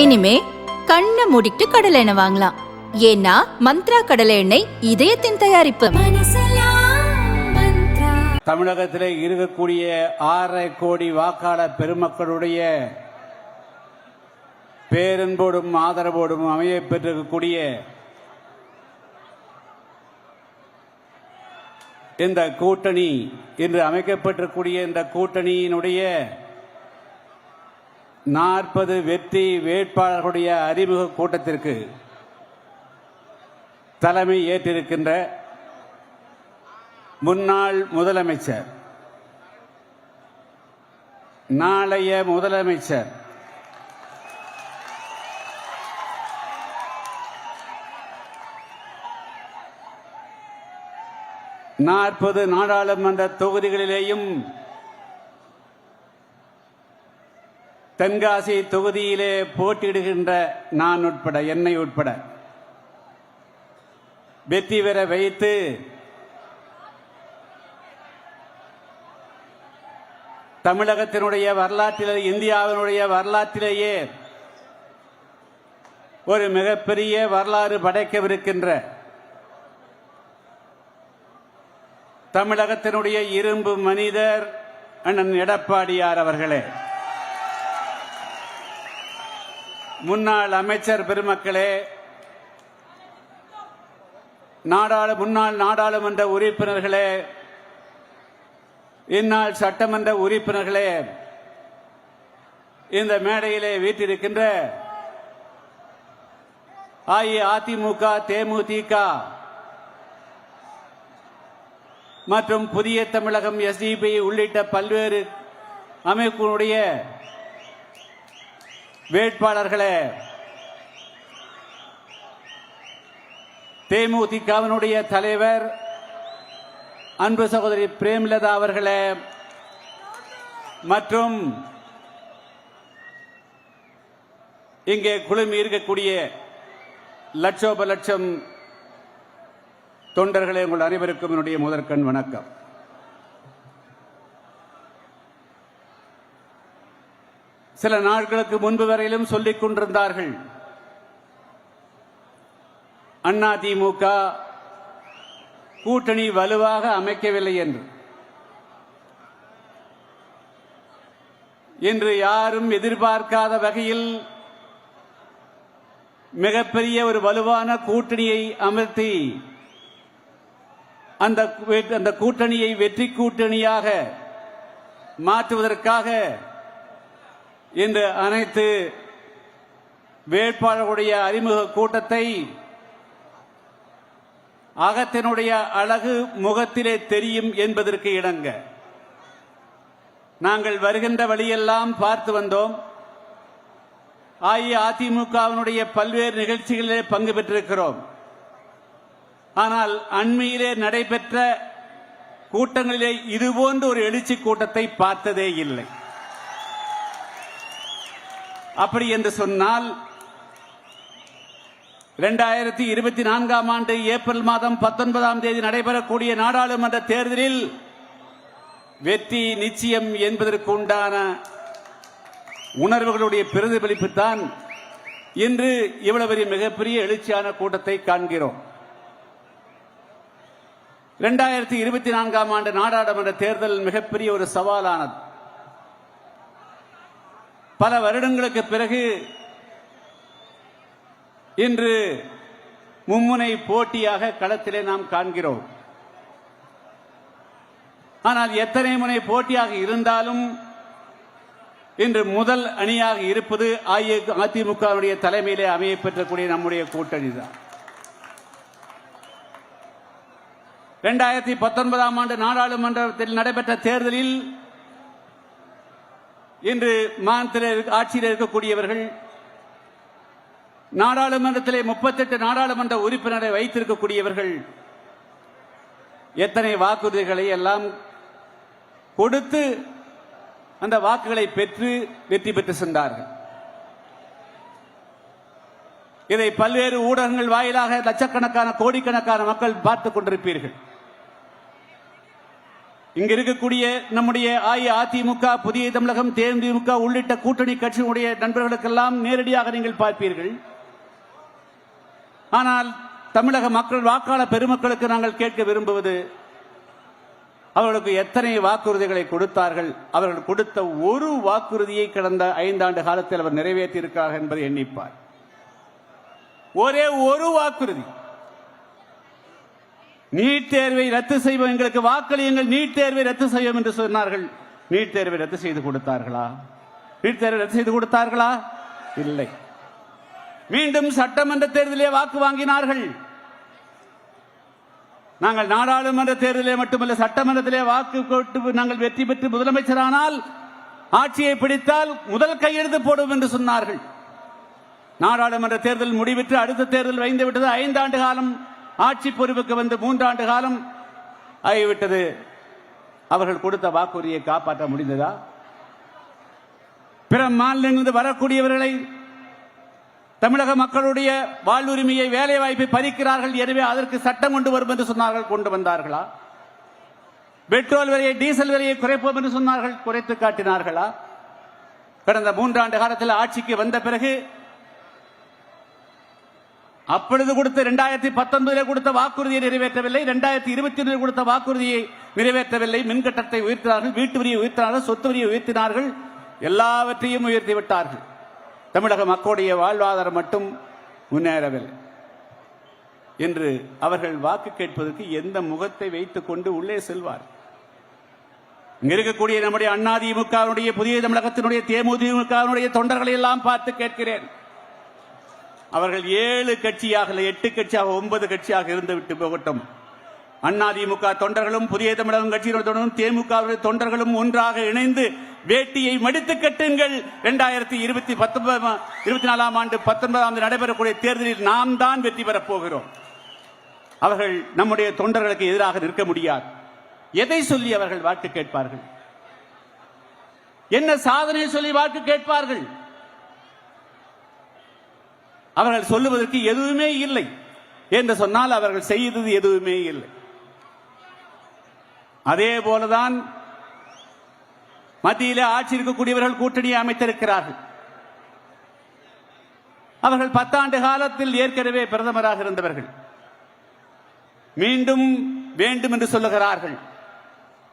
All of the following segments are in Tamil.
இனிமே கண்ணை மூடிட்டு கடலை எண்ணெய் வாங்கலாம். ஏன்னா மந்த்ரா கடலை எண்ணெய் இதயத்தின் தயாரிப்பு. தமிழகத்திலே இருக்கக்கூடிய ஆறரை கோடி வாக்காளர் பெருமக்களுடைய பேரன்போடும் ஆதரவோடும் அமைய பெற்றிருக்கக்கூடிய இந்த கூட்டணி இன்று அமைக்கப்பட்டிருக்கூடிய இந்த கூட்டணியினுடைய நாற்பது வெற்றி வேட்பாளர்களுடைய அறிமுக கூட்டத்திற்கு தலைமை ஏற்றிருக்கின்ற முன்னாள் முதலமைச்சர் நாளைய முதலமைச்சர் நாற்பது நாடாளுமன்ற தொகுதிகளிலேயும் தென்காசி தொகுதியிலே போட்டியிடுகின்ற நான் உட்பட என்னை உட்பட வெற்றி பெற வைத்து தமிழகத்தினுடைய வரலாற்றிலே இந்தியாவினுடைய வரலாற்றிலேயே ஒரு மிகப்பெரிய வரலாறு படைக்கவிருக்கின்ற தமிழகத்தினுடைய இரும்பு மனிதர் அண்ணன் எடப்பாடியார் அவர்களே. முன்னாள் அமைச்சர் பெருமக்களே நாடாளு முன்னாள் நாடாளுமன்ற உறுப்பினர்களே இந்நாள் சட்டமன்ற உறுப்பினர்களே இந்த மேடையிலே வீட்டிருக்கின்ற அஇஅதிமுக தேமுதிக மற்றும் புதிய தமிழகம் எஸ்டிபி உள்ளிட்ட பல்வேறு அமைப்பினுடைய வேட்பாளர்களே தேமுதிகவினுடைய தலைவர் அன்பு சகோதரி பிரேமலதா அவர்களே மற்றும் இங்கே குழுமி இருக்கக்கூடிய லட்சோப லட்சம் தொண்டர்களே உங்கள் அனைவருக்கும் என்னுடைய முதற்கண் வணக்கம். சில நாட்களுக்கு முன்பு வரையிலும் சொல்லிக் கொண்டிருந்தார்கள். அண்ணா திமுக கூட்டணி வலுவாக அமைக்கவில்லை என்று. இன்று யாரும் எதிர்பார்க்காத வகையில் மிகப்பெரிய ஒரு வலுவான கூட்டணியை அமர்த்தி அந்த அந்த கூட்டணியை வெற்றி கூட்டணியாக மாற்றுவதற்காக இன்று அனைத்து வேட்பாளர்களுடைய அறிமுக கூட்டத்தை அகத்தினுடைய அழகு முகத்திலே தெரியும் என்பதற்கு இணங்க நாங்கள் வருகின்ற வழியெல்லாம் பார்த்து வந்தோம். அஇஅதிமுகவினுடைய பல்வேறு நிகழ்ச்சிகளிலே பங்கு பெற்றிருக்கிறோம். ஆனால் அண்மையிலே நடைபெற்ற கூட்டங்களிலே இதுபோன்ற ஒரு எழுச்சி கூட்டத்தை பார்த்ததே இல்லை. அப்படி என்று சொன்னால் இரண்டாயிரத்தி இருபத்தி நான்காம் ஆண்டு ஏப்ரல் மாதம் பத்தொன்பதாம் தேதி நடைபெறக்கூடிய நாடாளுமன்ற தேர்தலில் வெற்றி நிச்சயம் என்பதற்கு உண்டான உணர்வுகளுடைய பிரதிபலிப்பு தான் இன்று இவ்வளவு பெரிய மிகப்பெரிய எழுச்சியான கூட்டத்தை காண்கிறோம். இரண்டாயிரத்தி இருபத்தி நான்காம் ஆண்டு நாடாளுமன்ற தேர்தல் மிகப்பெரிய ஒரு சவாலானது. பல வருடங்களுக்கு பிறகு இன்று மும்முனை போட்டியாக களத்திலே நாம் காண்கிறோம். ஆனால் எத்தனை முனை போட்டியாக இருந்தாலும் இன்று முதல் அணியாக இருப்பது அதிமுகவுடைய தலைமையிலே அமைய பெற்றக்கூடிய நம்முடைய கூட்டணி தான். இரண்டாயிரத்தி பத்தொன்பதாம் ஆண்டு நாடாளுமன்றத்தில் நடைபெற்ற தேர்தலில் இன்று மாநில ஆட்சியில் இருக்கக்கூடியவர்கள் நாடாளுமன்றத்திலே முப்பத்தெட்டு நாடாளுமன்ற உறுப்பினரை வைத்திருக்கக்கூடியவர்கள் எத்தனை வாக்குறுதிகளை எல்லாம் கொடுத்து அந்த வாக்குகளை பெற்று வெற்றி பெற்று சென்றார்கள். இதை பல்வேறு ஊடகங்கள் வாயிலாக லட்சக்கணக்கான கோடிக்கணக்கான மக்கள் பார்த்துக் கொண்டிருப்பீர்கள். இங்க இருக்கக்கூடிய நம்முடைய அஇஅதிமுக புதிய தமிழகம் தேமுதிமுக உள்ளிட்ட கூட்டணி கட்சியினுடைய நண்பர்களுக்கெல்லாம் நேரடியாக நீங்கள் பார்ப்பீர்கள். ஆனால் தமிழக மக்கள் வாக்காளர் பெருமக்களுக்கு நாங்கள் கேட்க விரும்புவது அவர்களுக்கு எத்தனை வாக்குறுதிகளை கொடுத்தார்கள் அவர்கள் கொடுத்த ஒரு வாக்குறுதியை கடந்த ஐந்தாண்டு காலத்தில் அவர் நிறைவேற்றியிருக்கிறார் என்பதை எண்ணிப்பார். ஒரே ஒரு வாக்குறுதி. நீட் தேர்வை ரத்து செய்வோம். எங்களுக்கு வாக்களியுங்கள். நீட் தேர்வை ரத்து செய்வோம் என்று சொன்னார்கள். நீட் தேர்வை ரத்து செய்து கொடுத்தார்களா? நீட் தேர்வை ரத்து செய்து கொடுத்தார்களா? இல்லை. மீண்டும் சட்டமன்ற தேர்தலிலே வாக்கு வாங்கினார்கள். நாங்கள் நாடாளுமன்ற தேர்தலிலே மட்டுமல்ல சட்டமன்றத்திலே வாக்கு கொட்டு நாங்கள் வெற்றி பெற்று முதலமைச்சரானால் ஆட்சியை பிடித்தால் முதல் கையெழுத்து போடும் என்று சொன்னார்கள். நாடாளுமன்ற தேர்தல் முடிவிட்டு அடுத்த தேர்தல் வைந்து விட்டது ஐந்தாண்டு காலம் ஆட்சி பொறுப்புக்கு வந்து மூன்றாண்டு காலம் ஆகிவிட்டது. அவர்கள் கொடுத்த வாக்குறுதியை காப்பாற்ற முடிந்ததா? பிற மாநிலங்களிலிருந்து வரக்கூடியவர்களை தமிழக மக்களுடைய வாழ்வுரிமையை வேலைவாய்ப்பை பறிக்கிறார்கள். எனவே அதற்கு சட்டம் கொண்டு வரும் என்று சொன்னார்கள். கொண்டு வந்தார்களா? பெட்ரோல் விலையை டீசல் விலையை குறைப்போம் என்று சொன்னார்கள். குறைத்து காட்டினார்களா? கடந்த மூன்றாண்டு காலத்தில் ஆட்சிக்கு வந்த பிறகு அப்பொழுது கொடுத்த இரண்டாயிரத்தி பத்தொன்பதில் கொடுத்த வாக்குறுதியை நிறைவேற்றவில்லை. இரண்டாயிரத்தி இருபத்தி ஒன்றில் கொடுத்த வாக்குறுதியை நிறைவேற்றவில்லை. மின்கட்டத்தை உயர்த்தினார்கள் வீட்டு வரியை உயர்த்தினார்கள் சொத்து வரியை உயர்த்தினார்கள். எல்லாவற்றையும் உயர்த்தி விட்டார்கள். தமிழக மக்களுடைய வாழ்வாதாரம் மட்டும் முன்னேறவில்லை. என்று அவர்கள் வாக்கு கேட்பதற்கு எந்த முகத்தை வைத்துக் கொண்டு உள்ளே செல்வார். இங்க இருக்கக்கூடிய நம்முடைய அண்ணாதிமுகவுடைய புதிய தமிழகத்தினுடைய தேமுதிமுகவினுடைய தொண்டர்களை எல்லாம் பார்த்து கேட்கிறேன். அவர்கள் ஏழு கட்சியாக இல்லை, எட்டு கட்சியாக ஒன்பது கட்சியாக இருந்து விட்டு போகட்டும். அதிமுக தொண்டர்களும் புதிய தமிழகம் கட்சியினுடைய திமுக தொண்டர்களும் ஒன்றாக இணைந்து வேட்டியை மடித்து கட்டுங்கள். இரண்டாயிரத்தி இருபத்தி பத்தொன்பது இருபத்தி நாலாம் ஆண்டு பத்தொன்பதாம் ஆண்டு நடைபெறக்கூடிய தேர்தலில் நாம் தான் வெற்றி பெறப் போகிறோம். அவர்கள் நம்முடைய தொண்டர்களுக்கு எதிராக நிற்க முடியாது. எதை சொல்லி அவர்கள் வாக்கு கேட்பார்கள்? என்ன சாதனை சொல்லி வாக்கு கேட்பார்கள்? அவர்கள் சொல்லுவதற்கு எதுவுமே இல்லை என்று சொன்னால் அவர்கள் செய்தது எதுவுமே இல்லை. அதே போலதான் மத்தியிலே ஆட்சி இருக்கக்கூடியவர்கள் கூட்டணியை அமைத்திருக்கிறார்கள். அவர்கள் பத்தாண்டு காலத்தில் ஏற்கனவே பிரதமராக இருந்தவர்கள். மீண்டும் வேண்டும் என்று சொல்லுகிறார்கள்.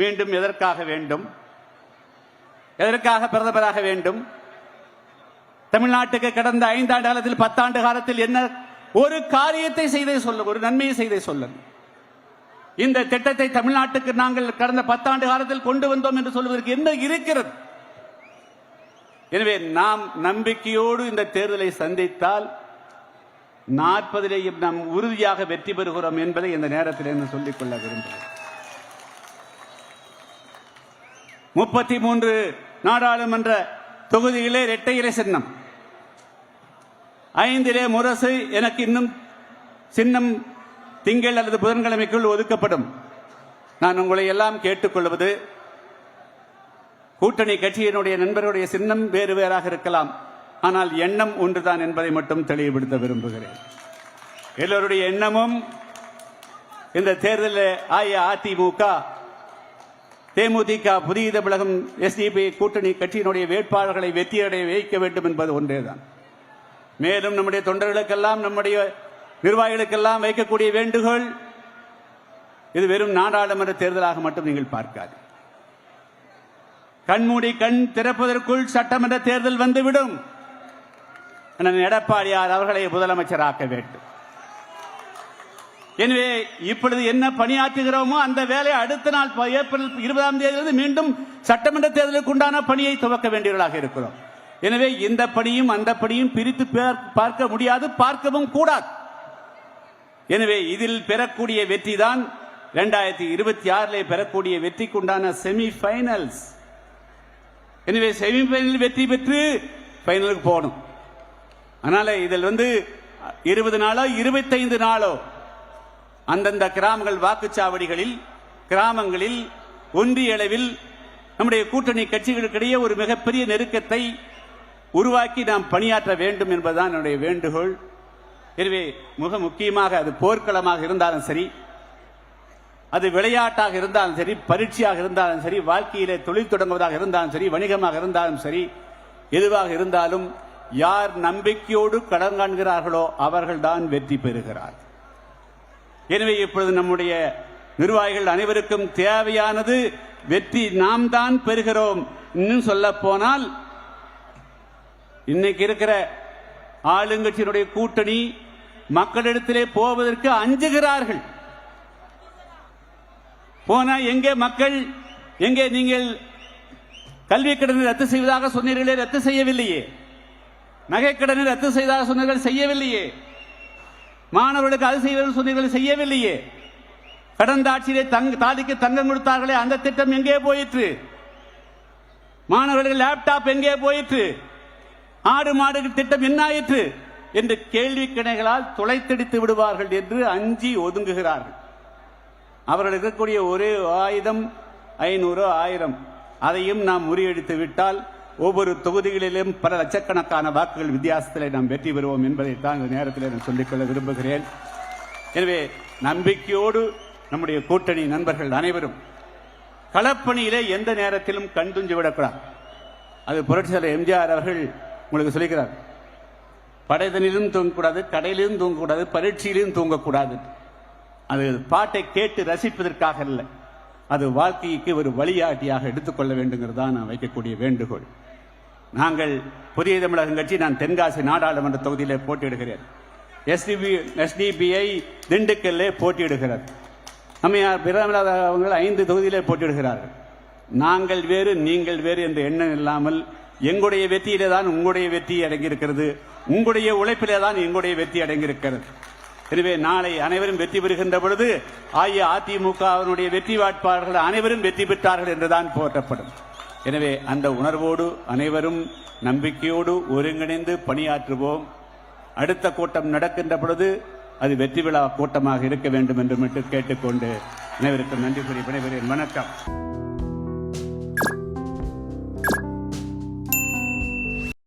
மீண்டும் எதற்காக வேண்டும்? எதற்காக பிரதமராக வேண்டும்? தமிழ்நாட்டுக்கு கடந்த ஐந்தாண்டு காலத்தில் பத்தாண்டு காலத்தில் என்ன ஒரு காரியத்தை செய்தே சொல்ல ஒரு நன்மையை செய்தே சொல்ல. இந்த திட்டத்தை தமிழ்நாட்டுக்கு நாங்கள் கடந்த பத்தாண்டு காலத்தில் கொண்டு வந்தோம் என்று சொல்வதற்கு என்ன இருக்கிறது? எனவே நாம் நம்பிக்கையோடு இந்த தேர்தலை சந்தித்தால் நாற்பதிலேயும் நாம் உறுதியாக வெற்றி பெறுகிறோம் என்பதை இந்த நேரத்தில் என்று சொல்லிக் கொள்ள விரும்புகிறேன். முப்பத்தி மூன்று நாடாளுமன்ற தொகுதிகளே இலை சின்னம். ஐந்திலே முரசு எனக்கு இன்னும் சின்னம் திங்கள் அல்லது புதன்கிழமைக்குள் ஒதுக்கப்படும். நான் உங்களை எல்லாம் கேட்டுக்கொள்வது கூட்டணி கட்சியினுடைய நண்பருடைய சின்னம் வேறு வேறாக இருக்கலாம். ஆனால் எண்ணம் ஒன்றுதான் என்பதை மட்டும் தெளிவுபடுத்த விரும்புகிறேன். எல்லோருடைய எண்ணமும் இந்த தேர்தலில் அஇஅதிமுக தேமுதிக புதிய தமிழகம் எஸ்டிபி கூட்டணி கட்சியினுடைய வேட்பாளர்களை வெற்றியடைய வைக்க வேண்டும் என்பது ஒன்றேதான். மேலும் நம்முடைய தொண்டர்களுக்கெல்லாம் நம்முடைய நிர்வாகிகளுக்கெல்லாம் வைக்கக்கூடிய வேண்டுகோள் இது வெறும் நாடாளுமன்ற தேர்தலாக மட்டும் நீங்கள் பார்க்காது. கண்மூடி கண் திறப்பதற்குள் சட்டமன்ற தேர்தல் வந்துவிடும் எடப்பாடியார் அவர்களை முதலமைச்சராக்க வேண்டும். எனவே இப்பொழுது என்ன பணியாற்றுகிறோமோ அந்த வேலை அடுத்த நாள் ஏப்ரல் இருபதாம் தேதியிலிருந்து மீண்டும் சட்டமன்ற தேர்தலுக்கு உண்டான பணியை துவக்க வேண்டியவர்களாக இருக்கிறோம். எனவே இந்த பணியும் அந்த பணியும் பிரித்து பேர்- பார்க்க முடியாது பார்க்கவும் கூடாது. எனவே இதில் பெறக்கூடிய வெற்றி தான் இரண்டாயிரத்தி இருபத்தி ஆறிலே பெறக்கூடிய வெற்றிக்கு உண்டான செமி ஃபைனல்ஸ் எனவே செமி ஃபைனல் வெற்றி பெற்று ஃபைனலுக்கு போகணும். அதனால இதில் வந்து இருபது நாளோ இருபத்தைந்து நாளோ அந்தந்த கிராமங்கள் வாக்குச்சாவடிகளில் கிராமங்களில் ஒன்றிய அளவில் நம்முடைய கூட்டணி கட்சிகளுக்கிடையே ஒரு மிகப்பெரிய நெருக்கத்தை உருவாக்கி நாம் பணியாற்ற வேண்டும் என்பதுதான் என்னுடைய வேண்டுகோள். எனவே மிக முக்கியமாக அது போர்க்களமாக இருந்தாலும் சரி அது விளையாட்டாக இருந்தாலும் சரி பரீட்சையாக இருந்தாலும் சரி வாழ்க்கையிலே தொழில் தொடங்குவதாக இருந்தாலும் சரி வணிகமாக இருந்தாலும் சரி எதுவாக இருந்தாலும் யார் நம்பிக்கையோடு கடன் காண்கிறார்களோ அவர்கள்தான் வெற்றி பெறுகிறார் எனவே இப்பொழுது நம்முடைய நிர்வாகிகள் அனைவருக்கும் தேவையானது வெற்றி நாம் தான் பெறுகிறோம். இன்னும் சொல்ல போனால் இன்னைக்கு இருக்கிற ஆளுங்கட்சியினுடைய கூட்டணி மக்களிடத்திலே போவதற்கு அஞ்சுகிறார்கள். போனா எங்கே மக்கள் எங்கே நீங்கள் கல்வி கடனை ரத்து செய்வதாக சொன்னீர்களே ரத்து செய்யவில்லையே. நகை கடனை ரத்து செய்வதாக சொன்னீர்கள் செய்யவில்லையே. மாணவர்களுக்கு அது செய்வது சொன்னீர்கள் செய்யவில்லையே. கடந்த ஆட்சியிலே தங்க தாலிக்கு தங்கம் கொடுத்தார்களே அந்த திட்டம் எங்கே போயிற்று? மாணவர்களுக்கு லேப்டாப் எங்கே போயிற்று? ஆடு மாடு திட்டம் என்ன ஆயிற்று? என்று கேள்வி கிணைகளால் துளைத்தடித்து விடுவார்கள் என்று அஞ்சி ஒதுங்குகிறார்கள். அவர்கள் இருக்கக்கூடிய ஒரே ஆயுதம் ஐநூறு ஆயிரம். அதையும் நாம் முறியடித்து விட்டால் ஒவ்வொரு தொகுதிகளிலும் பல லட்சக்கணக்கான வாக்குகள் வித்தியாசத்தில் நாம் வெற்றி பெறுவோம் என்பதைத்தான் இந்த நேரத்தில் நான் சொல்லிக்கொள்ள விரும்புகிறேன். எனவே நம்பிக்கையோடு நம்முடைய கூட்டணி நண்பர்கள் அனைவரும் களப்பணியிலே எந்த நேரத்திலும் கண் துஞ்சி விடக்கூடாது. அது புரட்சியாளர் எம்ஜிஆர் அவர்கள் உங்களுக்கு சொல்லிக்கிறார். படைதனிலும் தூங்கக்கூடாது கடையிலும் தூங்கக்கூடாது பரீட்சையிலும் தூங்கக்கூடாது. அது பாட்டை கேட்டு ரசிப்பதற்காக இல்லை அது வாழ்க்கைக்கு ஒரு வழிகாட்டியாக எடுத்துக்கொள்ள வேண்டுங்கிறது தான் நான் வைக்கக்கூடிய வேண்டுகோள். நாங்கள் புதிய தமிழகம் கட்சி நான் தென்காசி நாடாளுமன்ற தொகுதியில் போட்டியிடுகிறேன். எஸ்டிபி எஸ்டிபிஐ திண்டுக்கல்லே போட்டியிடுகிறார். அம்மையார் பிரதமர் அவர்கள் ஐந்து தொகுதியிலே போட்டியிடுகிறார்கள். நாங்கள் வேறு நீங்கள் வேறு என்ற எண்ணம் இல்லாமல் எங்களுடைய வெற்றியிலே தான் உங்களுடைய வெற்றி அடங்கியிருக்கிறது. உங்களுடைய உழைப்பிலே தான் எங்களுடைய வெற்றி அடங்கியிருக்கிறது. எனவே நாளை அனைவரும் வெற்றி பெறுகின்ற பொழுது அஇஅதிமுகவினுடைய வெற்றி வாட்பாளர்கள் அனைவரும் வெற்றி பெற்றார்கள் என்றுதான் போற்றப்படும். எனவே அந்த உணர்வோடு அனைவரும் நம்பிக்கையோடு ஒருங்கிணைந்து பணியாற்றுவோம். அடுத்த கூட்டம் நடக்கின்ற பொழுது அது வெற்றி விழா கூட்டமாக இருக்க வேண்டும் என்று மட்டும் கேட்டுக்கொண்டு அனைவருக்கும் நன்றி கூறி விடைபெறுகிறேன். வணக்கம்.